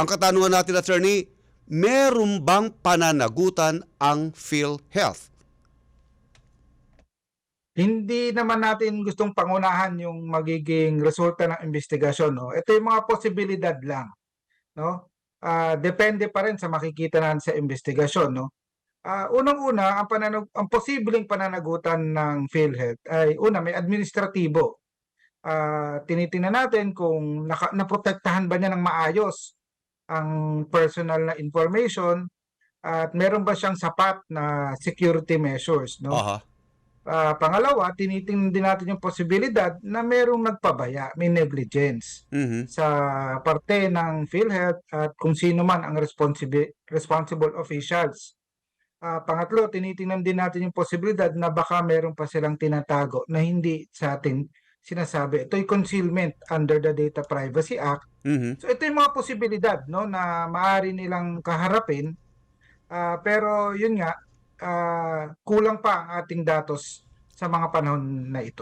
ang katanungan natin, attorney, meron bang pananagutan ang PhilHealth? Hindi naman natin gustong pangunahan yung magiging resulta ng investigasyon. No? Ito yung mga posibilidad lang. No? Ah, depende pa rin sa makikita natin sa investigasyon. No? Ah, unang-una, ang, pananag- ang posibleng pananagutan ng PhilHealth ay una, may administratibo. Ah, tinitingnan natin kung naka, naprotektahan ba niya ng maayos ang personal na information at meron ba siyang sapat na security measures. No? Aha. Ah, pangalawa, tinitingnan din natin yung posibilidad na merong nagpabaya, may negligence Mhm. sa parte ng PhilHealth at kung sino man ang responsible, responsible officials. Ah, pangatlo, tinitingnan din natin yung posibilidad na baka meron pa silang tinatago na hindi sa atin sinasabi. Ito yung concealment under the Data Privacy Act. Mhm. So ito yung mga posibilidad no na maaari nilang kaharapin. Ah, pero yun nga, ah, kulang pa ang ating datos sa mga panahon na ito.